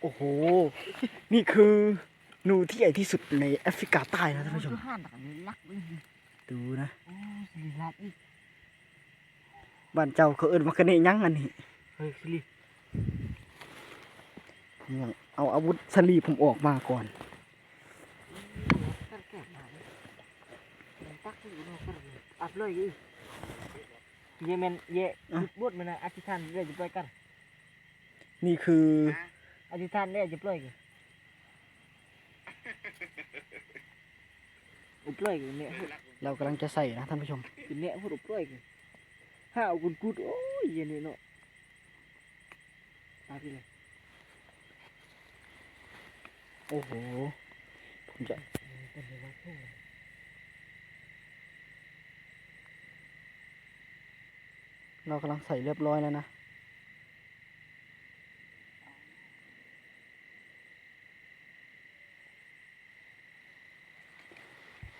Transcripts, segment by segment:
โอ้โห นี่คือหนูที่ใหญ่ที่สุดในแอฟริกาใต้นะท่านผู้ชม ห้านตักนี่ลักเลยดูนะ โอ้สิลักอีกบ้านเจ้าเขาเอิ้นว่าคะเนยังอันนี้เฮ้ยคิริผมยังเอาอาวุธสลีผมออกมาก่อนกันแก่มามันตักอยู่นอกกันอับเลยอีกเยเมนเยบุดมันนะอธิษฐานเรื่อยจะปล่อยกันนี่คือ อธิษฐานเรื่อยจะปล่อยกันอุปล่อยกันเนี่ยเรากำลังจะใส่นะท่านผู้ชมกินเนี่ยพูดอุปล่อยกันห้าวกุดกุดโอ้ยเย็นนี่เนาะตาพี่เลยโอ้โหผมจะเป็นยังไงทุ่งเรากำลังใส่เรียบร้อยแล้วนะ มีอยู่มีว่าบาทุ่งไหมไปเนี่ย อันล็อกเรากำลัง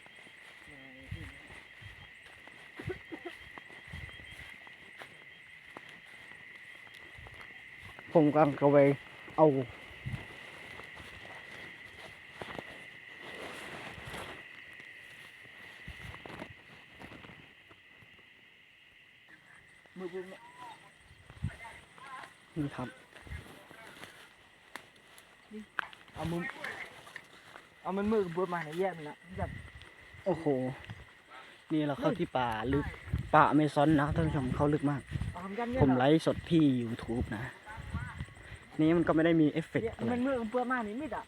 ผมกำลังจะไปเอามือปืนเนี่ครับเอามือเอามันมือปืนมาเนี่ยแย่มันละจับโอ้โห นี่เราเข้าที่ป่าลึกป่าเมซอนนะท่านผู้ชมเข้าลึกมาก ผมไลฟ์สดที่ YouTube นะ นี่มันก็ไม่ได้มีเอฟเฟกต์เนี่ยอะไรมันมือปืนมานี่มิดอะ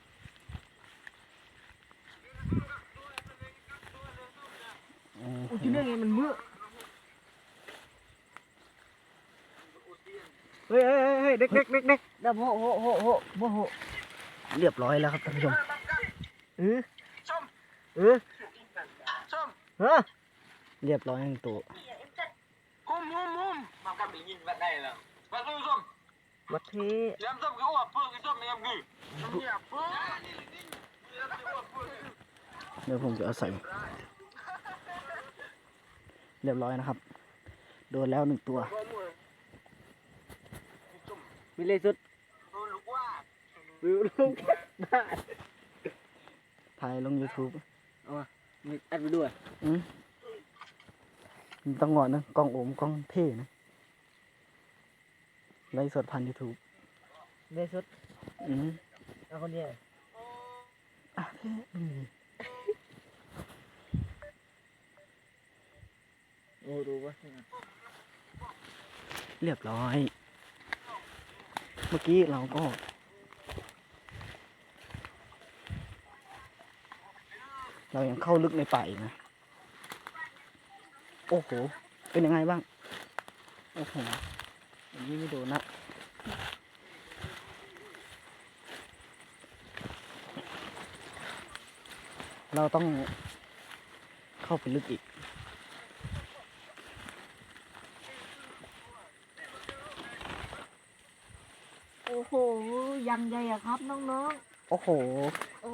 โอ้อุ้ยโหจุดเนี่ยไงมันมือเฮ้ยเฮ้ยเฮ้ยเด็กเด็กเด็กเด็กดับโหโหโหโหโหโหเรียบร้อยแล้วครับท่านผู้ชมเออเออเออเรียบร้อยทั้งตัว Hum, hum, hum. Mà con bị nhìn bạn này là. Bạn ơi rôm. วัดเท Em rôm cái ổ phương cái rôm này em gửi. Em gửi à phương. เดี๋ยวผมจะเอาใส่ เรียบร้อยนะครับ โดนแล้วหนึ่งตัว มีเลยสุด Ừ, lúc qua. วิวลูกบ้านถ่ายลง YouTube มีอัดไปด้วย อืมมันต้องงอนนะ กล้องโอมกล้องเท่นะ ไลฟ์สดผ่าน YouTube เลยสุดอืมเอาคนเดียวอะเท่อืมโอ้ดูวะเรียบร้อย เมื่อกี้เราก็ เรายังเข้าลึกในป่าอีกนะ โอ้โห เป็นยังไงบ้าง โอ้โห อันนี้ไม่โดนนะเราต้องเข้าไปลึกอีก โอ้โห ยังใหญ่อะครับน้องโอ้โหโอ้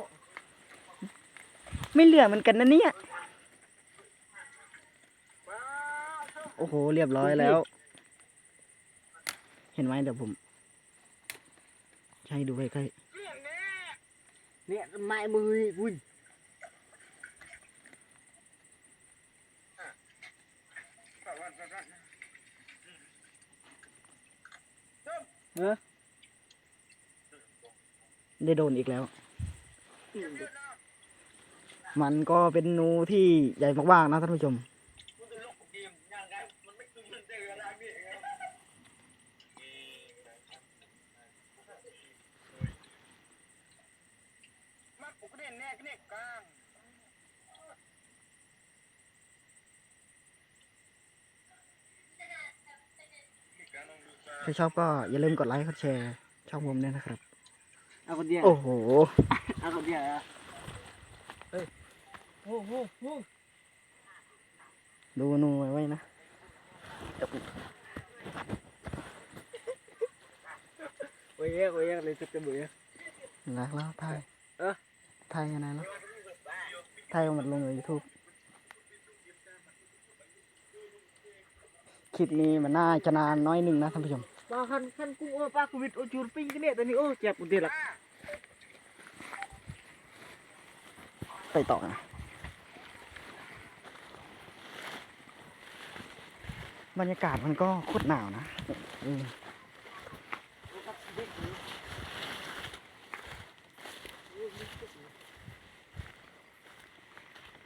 ไม่เหลือเหมือนกันนะเนี่ย โอ้โห เรียบร้อยแล้วเห็นไหมเดี๋ยวผมจะให้ดูใกล้ๆเนี่ยไม้มือบุญๆได้โดนอีกแล้ว มันก็เป็นนูที่ใหญ่มากๆนะท่านผู้ชม của cái đèn nè, cái đèn càng. ถ้าชอบก็อย่าลืมกดไลค์กดแชร์ช่องผมด้วยนะครับ เอาคนเดียว โอ้โห เอาคนเดียวอะเฮ้ยโอ้โหโอ้ดูนูไว้ไว้นะโอ้ยโอ้ยเลยจะจะเบื่อรักแล้วไทยเอ๊ะ ไทยยังไงแล้วไทยเอามาลงในยูทูบคลิปนี้มันน่าจะนานน้อยหนึ่งนะท่านผู้ชมป้าคันคันกูโอ้ป้ากูวิดโอ้จูรปิ้งกันเนี่ยตอนนี้โอ้เจ็บอุดเดียละไปต่อนะบรรยากาศมันก็โคตรหนาวนะเออ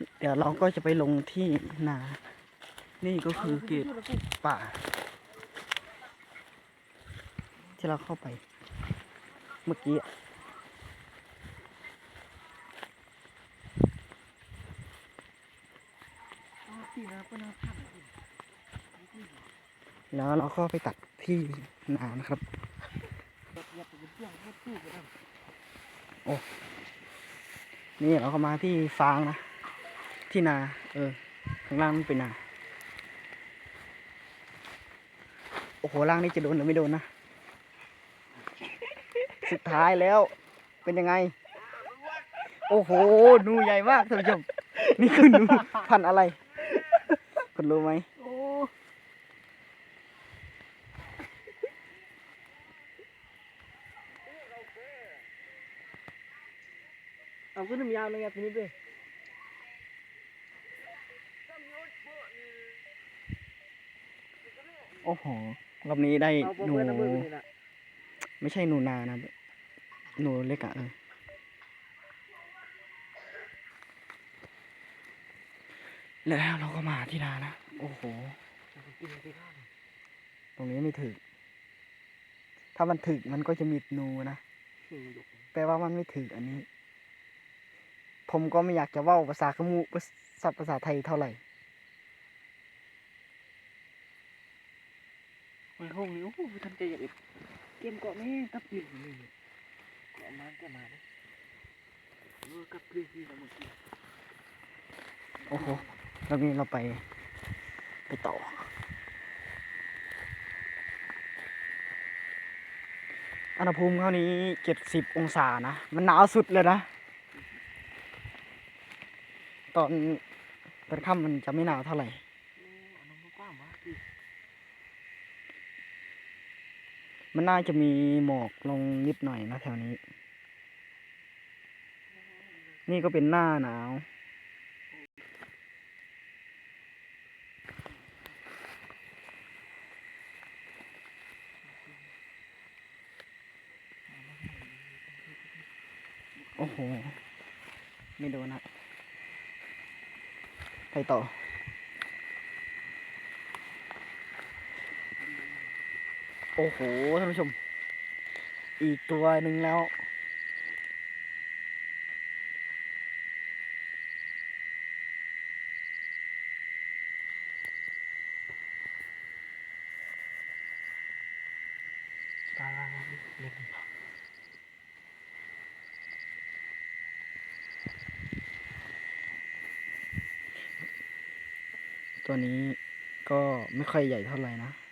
เดี๋ยวเราก็จะไปลงที่นา นี่ก็คือเกตป่า ที่เราเข้าไป เมื่อกี้แล้วเราก็ไปตัดที่นานะครับอย่าไปเป็นเพื่อนก็สู้กันนี่เราก็มาที่ฟางนะ ที่นา เออ ข้างล่างมันเป็นนา โอ้โห ล่างนี่จะโดนหรือไม่โดนนะ สุดท้ายแล้วเป็นยังไง โอ้โหนูใหญ่มากท่านผู้ชม นี่คือหนูพันธุ์อะไร คุณรู้ไหมเอาขึ้นยาวเลยทีนี้ด้วย โอ้โหรอบนี้ได้เอาหนูไปน้ำมือนี่นะไม่ใช่หนูนานะหนูเล็กอะเออแล้วเราก็มาที่นานะ โอ้โหกินไปข้าวตรงนี้ไม่ถึก ถ้ามันถึกมันก็จะมีหนูนะหนึ่งหยกแปลว่ามันไม่ถึกอันนี้ ผมก็ไม่อยากจะเว่าภาษาขมูภาษาภาษาไทยเท่าไหร่ ไอ้ห้องนี้โอ้โหทันใจอย่างเอ็ดเกมเกาะแม่กับปีนนี่เกาะมาแกมาเลยเออกับปีนที่เราเมื่อกี้โอ้โหแล้วนี้เราไปไปต่ออุณหภูมิเท่านี้เจ็ดสิบองศานะ มันหนาวสุดเลยนะ ตอนตอนค่ำมันจะไม่หนาวเท่าไหร่ โอ้อันนั้นก็กว้างมากพี่ มันน่าจะมีหมอกลงนิดหน่อยนะแถวนี้ นี่ก็เป็นหน้าหนาว โอ้โห ไม่โดนนะไปต่อ โอ้โหท่านผู้ชม อีกตัวหนึ่งแล้วตาเล็กตัวนี้ก็ไม่ค่อยใหญ่เท่าไหร่นะ